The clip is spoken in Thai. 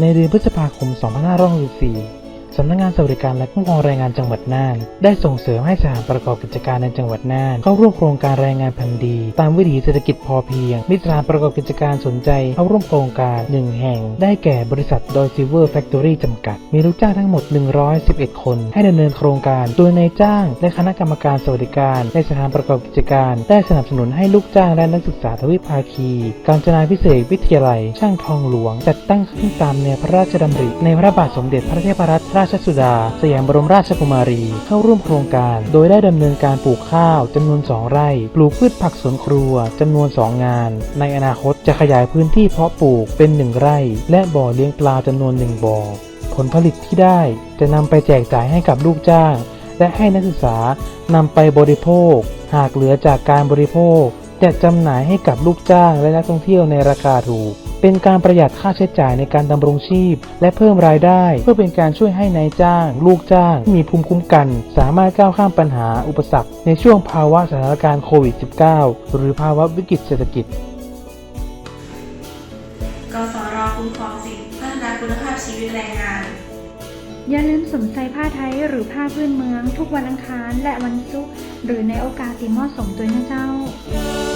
ในเดือนพฤษภาคม 2564 สำนักงานสวัสดิการและคุ้มครองแรงงานจังหวัดน่าน ได้ส่งเสริมให้สถานประกอบกิจการในจังหวัดน่าน เข้าร่วมโครงการแรงงานพันธุ์ดี ตามวิถีเศรษฐกิจพอเพียงมีสถานประกอบกิจการสนใจเข้าร่วมโครงการ 1 แห่ง ได้แก่บริษัทดอยซิเวอร์แฟคทอรี่จำกัด มีลูกจ้างทั้งหมด 111 คน ให้ดำเนินโครงการ โดยนายจ้าง และคณะกรรมการสวัสดิการในสถานประกอบกิจการ ได้สนับสนุนให้ลูกจ้างและนักศึกษาทวิภาคี การจนาพิเศษวิทยาลัย ช่างทองหลวง จัดตั้งขึ้นตามแนวพระราชดำริในพระบาทสมเด็จพระเทพรัตนราชสุดา สยามบรมราชกุมารี เข้าร่วมโครงการ โดยได้ดำเนินการปลูกข้าวจำนวน 2 ไร่ ปลูกพืชผักสวนครัวจำนวน 2 งาน ในอนาคตจะขยายพื้นที่เพาะปลูกเป็น 1 ไร่ และบ่อเลี้ยงปลาจำนวน 1 บ่อ ผลผลิตที่ได้จะนำไปแจกจ่ายให้กับลูกจ้าง และให้นักศึกษานำไปบริโภค หากเหลือจากการบริโภคจะจำหน่ายให้กับลูกจ้างและนักท่องเที่ยวในราคาถูก เป็นการประหยัดค่าใช้จ่ายในการดำรงชีพ และเพิ่มรายได้ เพื่อเป็นการช่วยให้นายจ้าง ลูกจ้างที่มีภูมิคุ้มกัน สามารถก้าวข้ามปัญหาอุปสรรค ในช่วงภาวะสถานการณ์โควิด -19 หรือภาวะวิกฤตเศรษฐกิจกสรคุ้มครองสิทธิพัฒนาคุณภาพชีวิตแรงงาน อย่าลืมสวมใส่ผ้าไทยหรือผ้าพื้นเมือง ทุกวันอังคารและวันศุกร์หรือในโอกาสที่เหมาะสมด้วยนะเจ้าก